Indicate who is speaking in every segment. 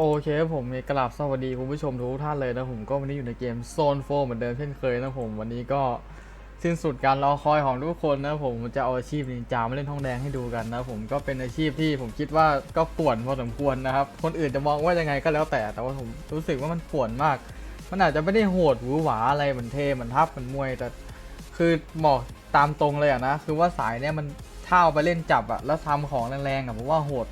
Speaker 1: โอเคผมกราบสวัสดีคุณผู้ชมทุกท่านเลยนะผมก็วันนี้อยู่ในเกมโซนโฟเหมือนเดิมเช่นเคยนะผมวันนี้ก็สิ้นสุดการรอคอยของทุกคนนะผมจะเอาอาชีพนินจามาเล่นทองแดงให้ดูกันนะผมก็เป็นอาชีพที่ผมคิดว่าก็ป่วนพอสมควรนะครับ คนอื่นจะมองว่ายังไงก็แล้วแต่แต่ว่าผมรู้สึกว่ามันป่วนมาก มันอาจจะไม่ได้โหดหวือหวาอะไรเหมือนเทเหมือนทัพเหมือนมวยแต่คือบอกตามตรงเลยอะนะคือว่าสายเนี้ยมันเท่าไปเล่นจับอะแล้วทำของแรงๆอะผมว่าโหด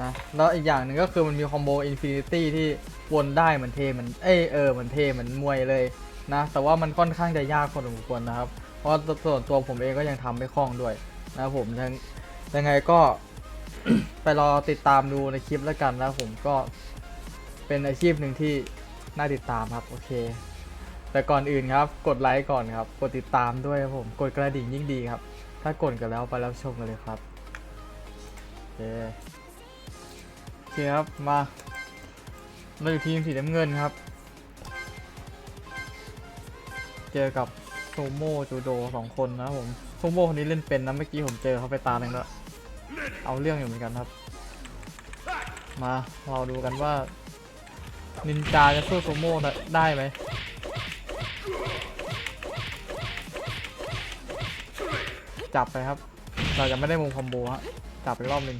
Speaker 1: นะแล้วอีกอย่างหนึ่งก็คือมันมีคอมโบอินฟินิตี้ที่วนได้เหมือนเทเหมือนเอเออเหมือนเทเหมือนมวยเลยนะ แต่ว่ามันค่อนข้างจะยากพอสมควรนะครับ เพราะส่วนตัวผมเองก็ยังทำไม่คล่องด้วยนะผมยังยังไงก็ไปรอติดตามดูในคลิปแล้วกันนะผมก็เป็นอาชีพหนึ่งที่น่าติดตามครับโอเค แต่ก่อนอื่นครับ กดไลค์ก่อนครับ กดติดตามด้วยครับผมกดกระดิ่งยิ่งดีครับ ถ้ากดกันแล้วไปรับชมกันเลยครับโอเค เคครับ มาเราอยู่ทีมสีน้ำเงินครับ เจอกับโซโมจูโดสองคนนะผมโซโมคนนี้เล่นเป็นนะ เมื่อกี้ผมเจอเขาไปตาหนึ่งแล้ว เอาเรื่องอยู่เหมือนกันครับ มาเราดูกันว่า นินจาจะสู้โซโม่ได้ได้ไหมจับไปครับ เราจะไม่ได้มุมคอมโบฮะ จับไปรอบหนึ่ง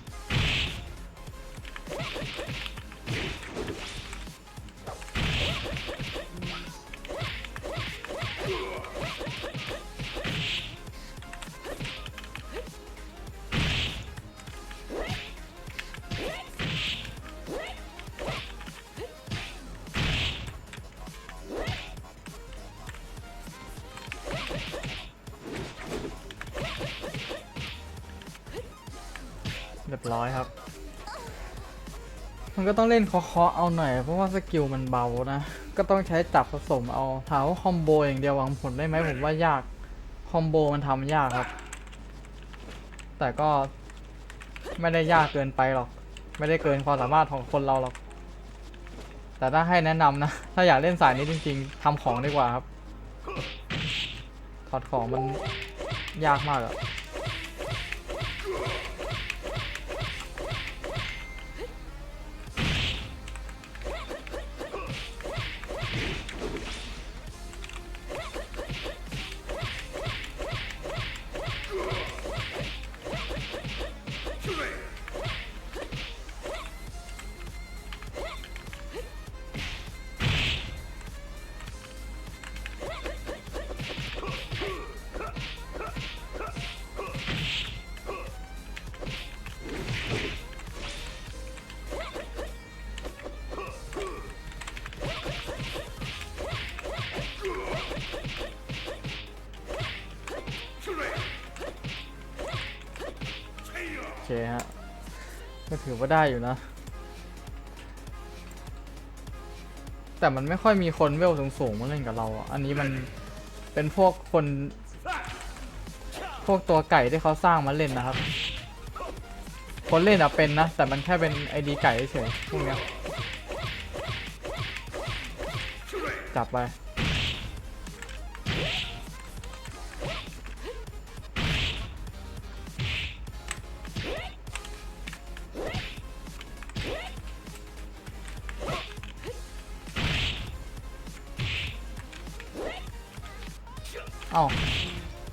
Speaker 1: ร้อยครับ มันก็ต้องเล่นเคาะๆเอาหน่อย เพราะว่าสกิลมันเบานะ ก็ต้องใช้จับผสมเอาถามว่าคอมโบอย่างเดียวหวังผลได้ไหมผมว่ายาก คอมโบมันทำยากครับ แต่ก็ไม่ได้ยากเกินไปหรอก ไม่ได้เกินความสามารถของคนเราหรอก แต่ถ้าให้แนะนำนะ ถ้าอยากเล่นสายนี้จริง ๆทำของดีกว่าครับ ถอดของมันยากมากอะ เคฮะ ก็ถือว่าได้อยู่นะ แต่มันไม่ค่อยมีคนเวลสูงๆมาเล่นกับเราอะ อันนี้มันเป็นพวกคน พวกตัวไก่ที่เขาสร้างมาเล่นนะครับ คนเล่นอะเป็นนะ แต่มันแค่เป็นไอดีไก่เฉยพวกเนี้ยจับไป เอ้า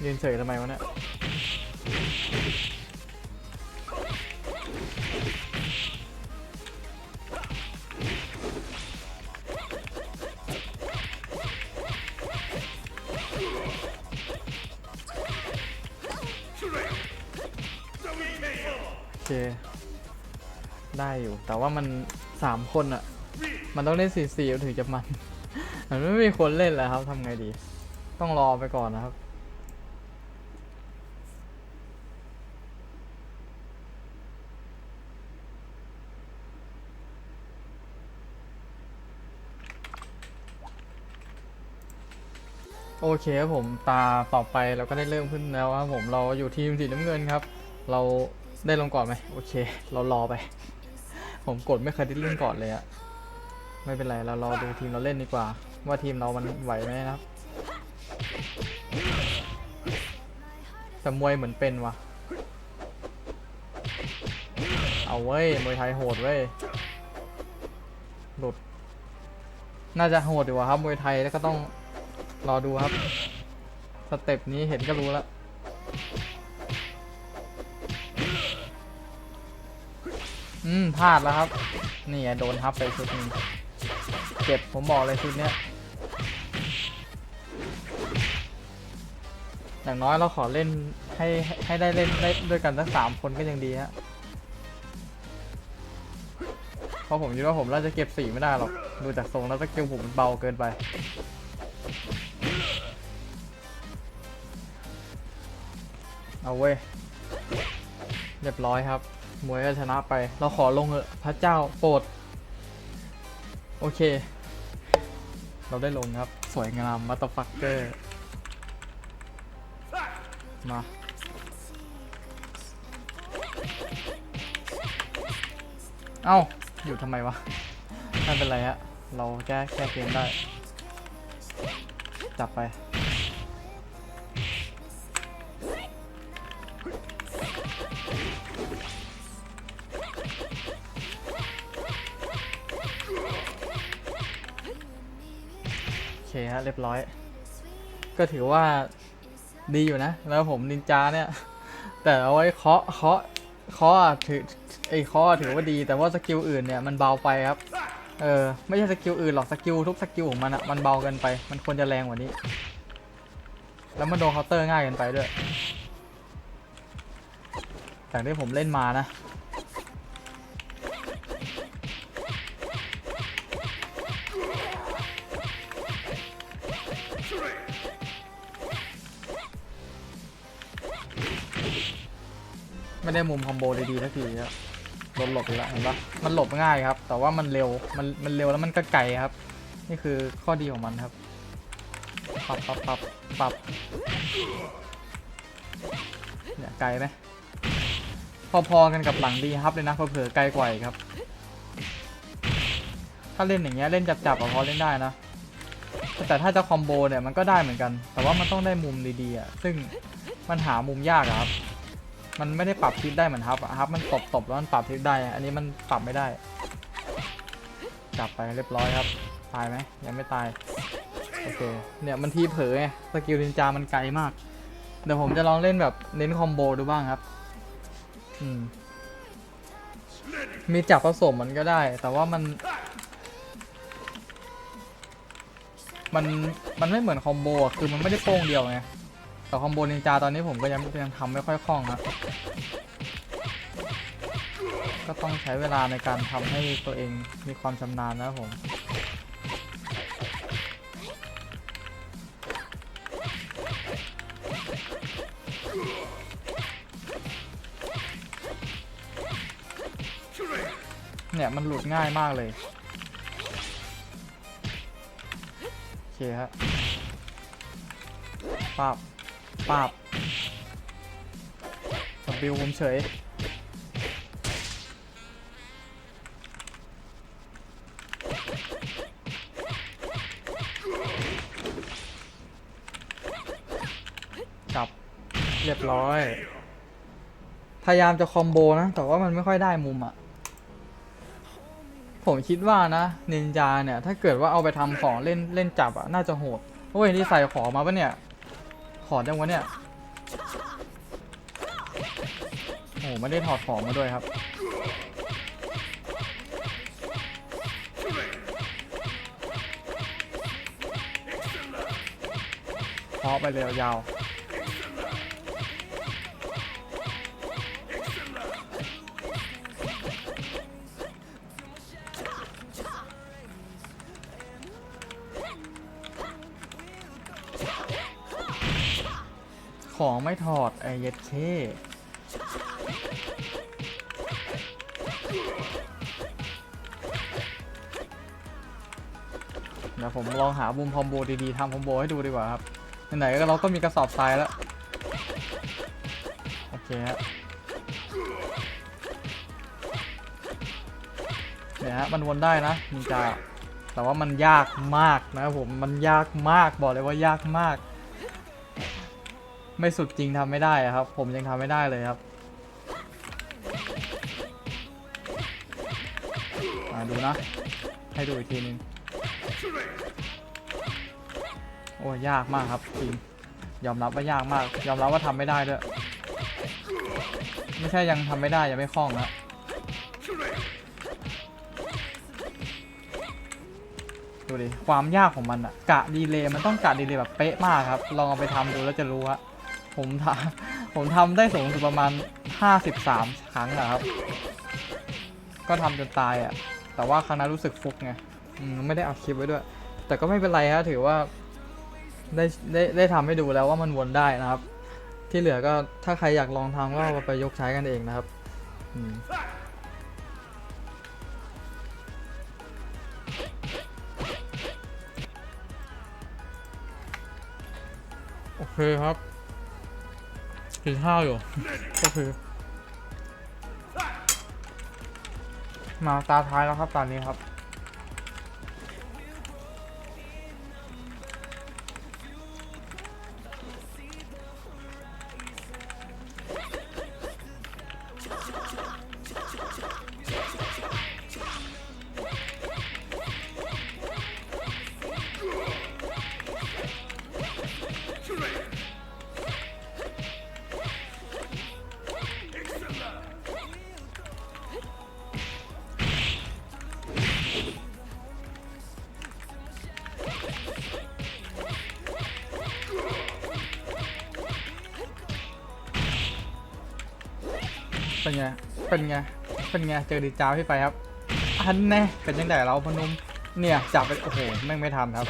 Speaker 1: ยืนเฉยทำไมวะเนี่ยโอเคได้อยู่ แต่ว่ามันสามคนอะมันต้องเล่นสี่สี่ถึงจะมัน มันไม่มีคนเล่นแล้วครับทำไงดี ต้องรอไปก่อนนะครับ โอเคครับผมตาต่อไปเราก็ได้เริ่มขึ้นแล้วครับผมเราอยู่ทีมสีน้ำเงินครับ เราได้ลงก่อนไหมโอเค เรารอไป ผมกดไม่เคยได้เล่นก่อนเลยอะไม่เป็นไรเรารอดูทีมเราเล่นดีกว่า ว่าทีมเรามันไหวไหมนะครับ แต่มวยเหมือนเป็นวะเอาเว้ย มวยไทยโหดเว้ย หลุด น่าจะโหดดีกว่าครับ มวยไทยแล้วก็ต้องรอดูครับ สเต็ปนี้เห็นก็รู้แล้วอืมพลาดแล้วครับ นี่ไงโดนทับไปชุดนึงเจ็บผมบอกเลยชุดเนี้ย อย่างน้อยเราขอเล่นให้ให้ได้เล่นได้ด้วยกันสักสามคนก็ยังดีฮะเพราะผมคิดว่าผมน่าจะเก็บสี่ไม่ได้หรอกดูจากทรงแล้วสกิลผมมันเบาเกินไปเอาเว้ยเรียบร้อยครับ มวยก็ชนะไป เราขอลงเถอะพระเจ้าโปรด โอเค เราได้ลงครับ สวยงามมาตฟักเกอร์ มาเอ้า อยู่ทำไมวะ ไม่เป็นไรฮะ เราแก้แก้เกมได้ จับไป โอเคฮะ เรียบร้อย ก็ถือว่า ดีอยู่นะ แล้วผมนินจาเนี่ย แต่เอาไว้เคาะเคาะเคาะถือไอ้เคาะอะถือว่าดี แต่ว่าสกิลอื่นเนี่ยมันเบาไปครับ เออไม่ใช่สกิลอื่นหรอกสกิลทุกสกิลของมันอะมันเบาเกินไป มันควรจะแรงกว่านี้ แล้วมันโดนเคาน์เตอร์ง่ายเกินไปด้วยจากที่ผมเล่นมานะ ไม่ได้มุมคอมโบดีๆสักทีครับโดนหลบอีกแล้วเห็นปะมันหลบง่ายครับ แต่ว่ามันเร็วมันมันเร็วแล้วมันก็ไกลครับ นี่คือข้อดีของมันครับปรับปรับปรับปรับเนี่ยไกลไหมพอๆกันกับหลังดีครับเลยนะเผลอไกลกว่าครับ ถ้าเล่นอย่างเงี้ยเล่นจับๆพอเล่นได้นะแต่ถ้าจะคอมโบเนี่ยมันก็ได้เหมือนกัน แต่ว่ามันต้องได้มุมดีๆอะซึ่งมันหามุมยากครับ มันไม่ได้ปรับทิศได้เหมือนฮับอะฮับมันตบตบแล้วมันปรับทิศได้ อันนี้มันปรับไม่ได้ จับไปเรียบร้อยครับ ตายไหมยังไม่ตาย โอเค เนี่ยมันทีเผลอไงสกิลนินจามันไกลมาก เดี๋ยวผมจะลองเล่นแบบเน้นคอมโบดูบ้างครับ อืม มีจับผสมมันก็ได้ แต่ว่ามัน มัน มันไม่เหมือนคอมโบอะคือมันไม่ได้โป้งเดียวไง แต่คอมโบนินจาตอนนี้ผมก็ยังยังทำไม่ค่อยคล่องนะก็ต้องใช้เวลาในการทำให้ตัวเองมีความชำนาญนะผมเนี่ยมันหลุดง่ายมากเลย โอเคครับปาบ ปาบสบิวผมเฉย จับ เรียบร้อย พยายามจะคอมโบนะ แต่ว่ามันไม่ค่อยได้มุมอะผมคิดว่านะ นินจาเนี่ย ถ้าเกิดว่าเอาไปทำของเล่นเล่นจับอะน่าจะโหด โอ้ย นี่ใส่ของมาปะเนี่ย อดยังวะเนี่ยโอ้ไม่ได้ถอดของมาด้วยครับเพาะไปเร็วยาว ของไม่ถอด ไอเย็ดเคเดี๋ยวผมลองหามุมคอมโบดีๆทำคอมโบให้ดูดีกว่าครับ ไหนๆก็เราก็มีกระสอบทรายแล้ว โอเคฮะเนี่ยฮะมันวนได้นะนินจาแต่ว่ามันยากมากนะครับผม มันยากมากบอกเลยว่ายากมาก ไม่สุดจริงทำไม่ได้ครับ ผมยังทำไม่ได้เลยครับอ่าดูนะ ให้ดูอีกทีนึง โอ้ยยากมากครับจริงยอมรับว่ายากมาก ยอมรับว่าทำไม่ได้ด้วย ไม่ใช่ยังทำไม่ได้ยังไม่คล่องนะดูดิความยากของมันอะกะดีเลย์มันต้องกะดีเลย์แบบเป๊ะมากครับ ลองเอาไปทำดูแล้วจะรู้ฮะ ผมทำผมทำได้สูงสุดประมาณ 53 ครั้งอะครับ ก็ทำจนตายอะแต่ว่าครั้งนั้นรู้สึกฟุกไงไม่ได้เอาคลิปไว้ด้วย แต่ก็ไม่เป็นไรฮะถือว่าได้ได้ได้ทำให้ดูแล้วว่ามันวนได้นะครับ ที่เหลือก็ถ้าใครอยากลองทำก็ไปยกใช้กันเองนะครับโอเคครับ กินข้าวอยู่ก็คือ มาตาท้ายแล้วครับตอนนี้ครับ เป็นไง เป็นไง เป็นไง เจอดีจ้าพี่ไปครับ อันแน่เป็นยังไงเราพนมเนี่ยจับไปโอ้โหแม่งไม่ทันครับ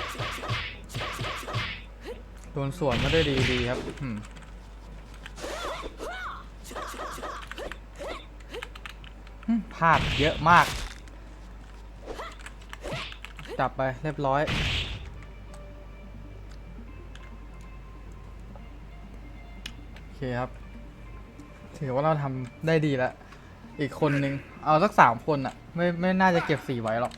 Speaker 1: โดนสวนมาได้ดีดีครับพลาดเยอะมาก จับไปเรียบร้อยโอเคครับ ถือว่าเราทำได้ดีแล้ว อีกคนนึง เอาสักสามคนอะไม่ไม่น่าจะเก็บสี่ไว้หรอก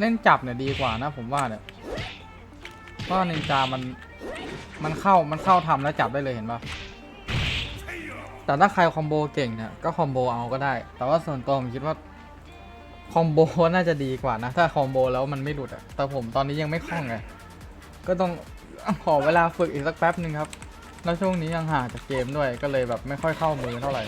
Speaker 1: เล่นจับเนี่ยดีกว่านะผมว่าเนี่ยเพราะนินจามันมันเข้ามันเข้าทำแล้วจับได้เลยเห็นปะแต่ถ้าใครคอมโบเก่งเนี่ยก็คอมโบเอาก็ได้ แต่ว่าส่วนตัวผมคิดว่าคอมโบน่าจะดีกว่านะ ถ้าคอมโบแล้วมันไม่หลุดอะแต่ผมตอนนี้ยังไม่คล่องไงก็ต้องขอเวลาฝึกอีกสักแป๊บหนึ่งครับ แล้วช่วงนี้ยังห่างจากเกมด้วยก็เลยแบบไม่ค่อยเข้ามือเท่าไหร่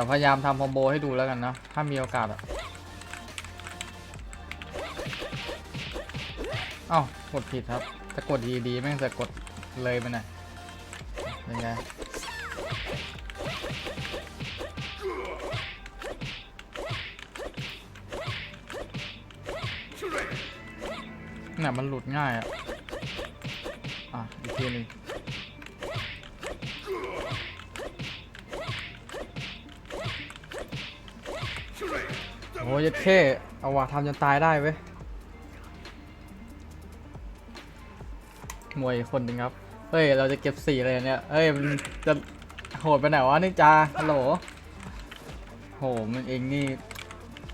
Speaker 1: เดี๋ยวพยายามทำคอมโบให้ดูแล้วกันนะ ถ้ามีโอกาสอะเอ้ากดผิดครับจะกดดีดีๆแม่งจะกดเลยไปหน่อยเป็นไงเนี่ยมันหลุดง่ายอะอะ อีกทีหนึ่ง โอ้ยดเท่เอาว่ะทำจนตายได้เว้ยมวยคนหนึ่งครับ เฮ้ย เราจะเก็บสี่เลยเนี่ย เฮ้ย มันจะโหดไปไหนวะนี่จ้าฮัลโหล โห มันเองนี่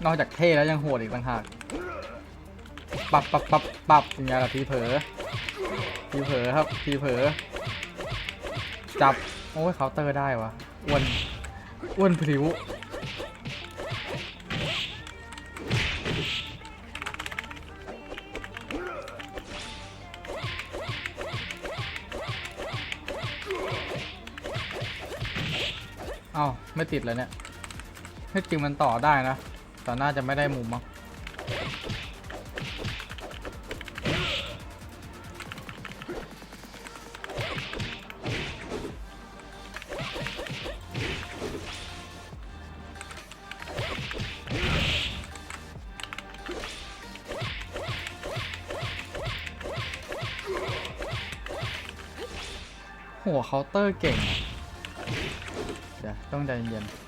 Speaker 1: นอกจากเท่แล้วยังโหดอีกต่างหาก ปับปับปับปับอย่างเงี้ยละทีเผลอทีเผลอครับทีเผลอ จับ โอ้ยเคาน์เตอร์ได้วะอ้วนอ้วนพริ้ว เอ้าไม่ติดเลยเนี่ยที่จริงมันต่อได้นะ แต่น่าจะไม่ได้มุมมั้งหัวเคาน์เตอร์เก่ง ดี๋ยวต้องใจเย็นๆ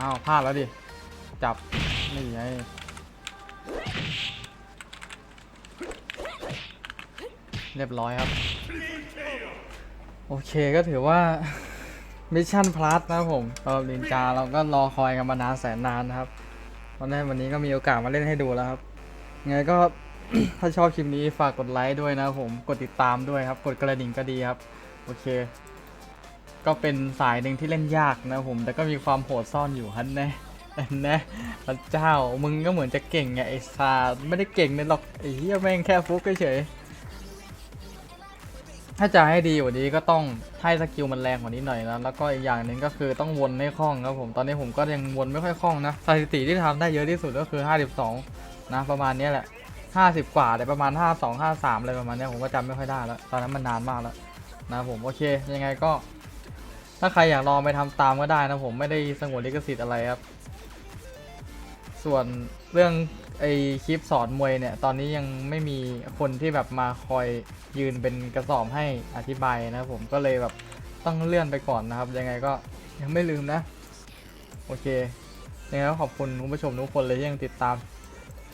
Speaker 1: อ้าวพลาดแล้วดิ จับ นี่ไงเรียบร้อยครับ โอเคก็ถือว่า มิชชั่นพลัสนะผมสำหรับนินจาเราก็รอคอยกันมานานแสนนานนะครับตอนนี้วันนี้ก็มีโอกาสมาเล่นให้ดูแล้วครับไงก็ ถ้าชอบคลิปนี้ฝากกดไลค์ด้วยนะผมกดติดตามด้วยครับ กดกระดิ่งก็ดีครับ โอเค ก็เป็นสายหนึ่งที่เล่นยากนะผม แต่ก็มีความโหดซ่อนอยู่ฮันแน่ฮันแน่พระเจ้ามึงก็เหมือนจะเก่งไงไอ้ซาไม่ได้เก่งเลยหรอกไอ้เหี้ยแม่งแค่ฟุกเฉยถ้าจะให้ดีกว่านี้ก็ต้องให้สกิลมันแรงกว่านี้หน่อยนะแล้วก็อีกอย่างหนึ่งก็คือต้องวนให้คล่องครับผมตอนนี้ผมก็ยังวนไม่ค่อยคล่องนะสถิติที่ทำได้เยอะที่สุดก็คือ 52 นะประมาณนี้แหละ 50กว่าแต่ประมาณ52 53อะไรประมาณเนี้ยผมก็จำไม่ค่อยได้แล้ว ตอนนั้นมันนานมากแล้วนะผมโอเค ยังไงก็ ถ้าใครอยากลองไปทำตามก็ได้นะผมไม่ได้สงวนลิขสิทธิ์อะไรครับ ส่วนเรื่องไอคลิปสอนมวยเนี่ย ตอนนี้ยังไม่มีคนที่แบบมาคอยยืนเป็นกระสอบให้อธิบายนะผมก็เลยแบบต้องเลื่อนไปก่อนนะครับ ยังไงก็ยังไม่ลืมนะ โอเคยังไงก็ขอบคุณคุณผู้ชมทุกคนเลยที่ยังติดตาม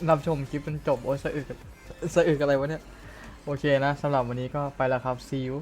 Speaker 1: รับชมคลิปจนจบ โอ้ยสะอึกสะอึกอะไรวะเนี่ย โอเคนะสำหรับวันนี้ก็ไปแล้วครับ see you